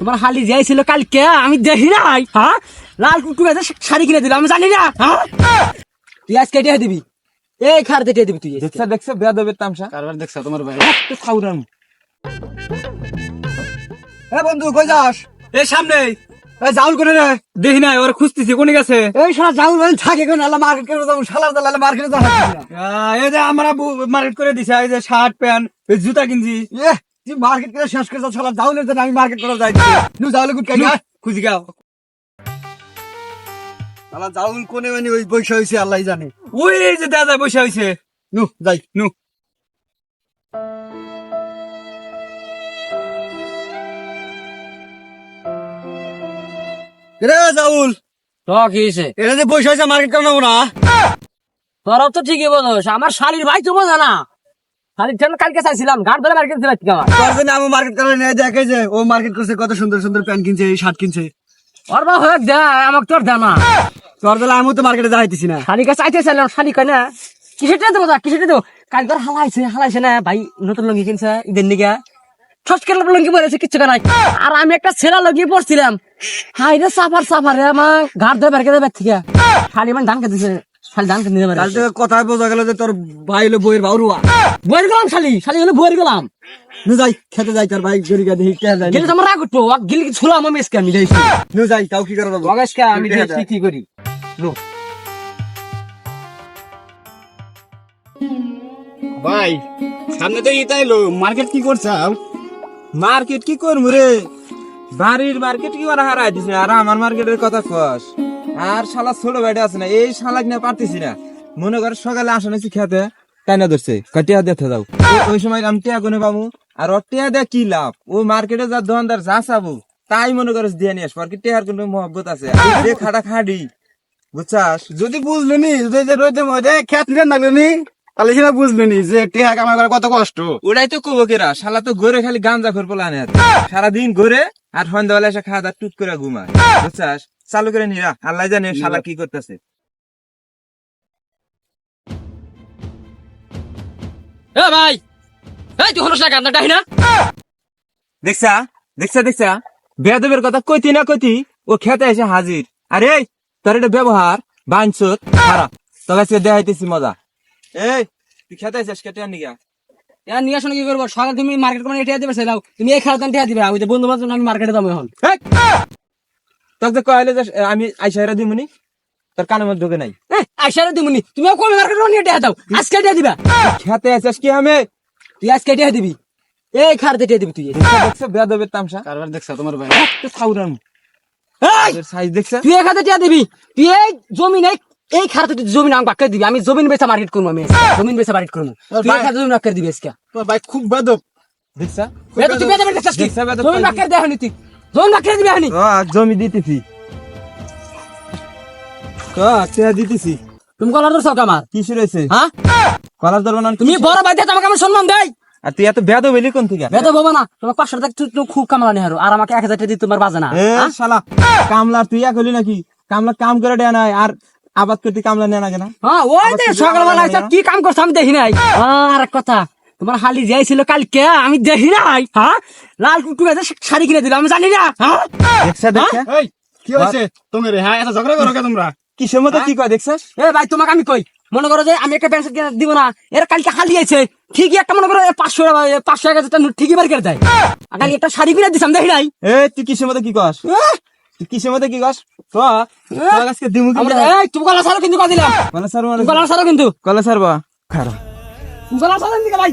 তোমার হালি যাই ছিল কালকে আমি দেখি নাই হ্যাঁ? লাল কুকুর আছে শাড়ি কিনে দিল আমি জানি না হ্যাঁ? তুই আজকে কেটে দিবি? এই খার কেটে দিবি তুই দেখছা দেখছ বেয়াদবের তামসা। কারবার দেখছ তোমার ভাই। তো খাউরাম এ বন্ধু কই যাস? এই সামনে এ জাউল করে রে? দেখি নাই ওর খুঁজতেছি কোনে গেছে? এই শালা জাউল মানে থাকে কোন? আল্লাহ মার্কেট করে যাব শালার দালালে মার্কেটে যাওয়া এই যে আমরা মার্কেট করে দিছে এই যে শার্ট প্যান্ট জুতা কিনছি। এ তুই মার্কেট করে শেষ করে জাউলের জন্য আমি মার্কেট করে যাই নু জাউলে গুট খাই খুঁজি গাও। শালা জাউল কোনে মানে ওই বৈশা হইছে আল্লাহ জানে। ওই যে দাদা বসে হয়েছে নু যাই। নু। রে জাউল? তো কি এটা যে বৈশা হইছে মার্কেট করে নেব না। তোরাও তো ঠিকই বলোস আমার শালির ভাই তো বোঝা না। কালকে চাইছিলাম গাড় ধরে মার্কেট দিলাম আমার আমি মার্কেট করে নিয়ে দেখে যে ও মার্কেট করছে কত সুন্দর সুন্দর প্যান্ট কিনছে শার্ট কিনছে। ওর বা দে আমাকে তোর দে না তোর বেলা আমি তো মার্কেটে যাইতেছি না। চাইলাম শালি কয় না কিসেটা দেবো তা কিসেটা দেবো? কাল তোর হালাইছে হালাইছে না ভাই নতুন লঙ্গি কিনছে ঈদের নিগা ঠসকের লঙ্গি বলেছে কিচ্ছু নাই। আর আমি একটা ছেলা লঙ্গি পড়ছিলাম হাই রে সাফার সাফার রে আমার ঘাট ধরে বেরকে দেবে শালি মানে ধান খেতেছে। কাল থেকে কথায় বোঝা গেল যে তোর ভাই হলো বইয়ের বাউরুয়া। বইয়ের গেলাম শালি শালি হলে বইয়ের গেলাম। নু যাই খেতে যাই তোর ভাই গরিকা দেখি কে যায়। গেলে তো রাগ উঠবো গেলে কি ছুলাম আমি আজকে আমি যাইছি। নু যাই তাও কি করে দেবো আমি দেখছি কি করি। ভাই সামনে তো এলো মার্কেট কি করছাও মার্কেট কি করব রে? বাড়ির মার্কেট কি ওরা হারাই দিছে আর আমার মার্কেটের কথা কস। আর শালা ছোট ভাইটা আছে না এই শালা কিনা পারতেছি না। মনে কর সকালে আসা নাকি খেতে তাই না ধরছে টিয়া দেখতে যাও ওই সময় আমি টিয়া কোনে পাবো আর ওর টিয়া দেয় কি লাভ? ও মার্কেটে যা দোকানদার যা চাবো তাই মনে করস দিয়ে নিয়ে আসব। আর কি টিয়ার কোনো মহব্বত আছে? যে খাটা খাডি বুঝছাস? যদি বুঝলনি যদি যে রইতে মধ্যে খেত নিয়ে লাগলনি তাহলে সেটা বুঝলনি যে টেহা কামাই করা কত কষ্ট। ওটাই তো কবো কেরা শালা তো ঘরে খালি গাঞ্জা খোর পোলা সারাদিন ঘরে আর সন্ধ্যাবেলা এসে খাওয়া দাওয়া টুক করে ঘুমায় বুঝছাস? চালু করে নিরা আল্লাহ জানে শালা কি করতেছে। এ ভাই এই তুই হলস না কান্না ডাহি না? দেখছা দেখছা দেখছা কথা কইতি না কইতি ও খেতে এসে হাজির। আরে তোর এটা ব্যবহার বাঞ্চত খারাপ। তোর কাছে দেখাইতেছি মজা। এই তুই খেতে এসেস কেটে আনি গা এরা নিয়ে আসো না কি করব? সকাল তুমি মার্কেট করে এটা দিবে সেলাও তুমি এই টিয়া দিবে আমি বন্ধু বান্ধব আমি মার্কেটে যাব এখন! তোকে যে কইলে যে আমি আইসাইরা দিমুনি। তোর কানের মধ্যে ঢোকে নাই। আইসারে দিমুনি। তুমি কবে মার্কেট করে নিয়ে টিয়া দাও? আজকে টিয়া দিবা। খেতে এসেস কি আমি? তুই আজকে টিয়া দিবি। এই খারাপ টিয়া দিবি তুই। দেখছ? বেদবের তামসা। কারবার দেখছ তোমার ভাই? এই, সাইজ দেখছা? তুই এক হাতে টিয়া দিবি। তুই এই জমিন এই এই খারাপ তুই জমিন আমাকে বাক্কা দিবি। আমি জমিন বেচা মার্কেট করব আমি। জমিন বেচা মার্কেট করব। তুই এক হাতে দিবি আজকে। তোর ভাই খুব বেদব। দেখছা? তো তুই কি? দেয় তুই। বাক্কা দিবি হনি? জমি দিতেছি। দিতেছি। তুমি কলার ধরছো আমার? কি রয়েছে হ্যাঁ? কলার ধরবো না তুমি বড় বাইতে তোমাকে আমি সম্মান দেয় আর তুই এত বেদ হইলি কোন থেকে? বেদ বাবা না। তোমার পাঁচশো টাকা তুই তুই খুব আর। আমাকে এক হাজার টাকা দিতে তোমার বাজে না। হ্যাঁ? শালা কামলা তুই এক হলি নাকি? কামলা কাম করে দেয় নাই আর আবাদ করতে কামলা নেয় না? কেন হ্যাঁ ওই সকালবেলা কি কাম করছ আমি দেখি নাই। হ্যাঁ, আর এক কথা তোমার হালি যাইছিল কালকে আমি দেখি নাই হ্যাঁ? লাল কুকুর আছে শাড়ি কিনে দিল আমি জানি না হ্যাঁ? এই কি হয়েছে? তোমার হ্যাঁ এত ঝগড়া করো কে তোমরা? কিসের মতো কি কয় দেখছাস? এ ভাই তোমাকে আমি কই? মনে করো যে আমি একটা শার্ট দিব না এর কালকে হালি আছে। ঠিকই একটা মনে করো পাঁচশো পাঁচশো এক হাজার ঠিকই বার করে দেয়। কালকে একটা শাড়ি কিনে দিছিলাম দেখি নাই। এ তুই কিসের মতো কি কস? তুই কিসের মতো কি কস? তো তোর আজকে দিমু কি আমরা এই তুমি গলা ছাড়ো কিন্তু কথা দিলাম কলে সার তুমি কিন্তু কলে সার বা খারাপ তুমি গলা ছাড়ো কিন্তু ভাই।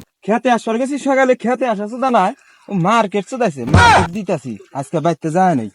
খেতে আসার গেছি সকালে, খেতে আসা তো না মার্কেট চুদাইছে মার্কেট দিতাছি, আজকে বাইতে যায় নাই।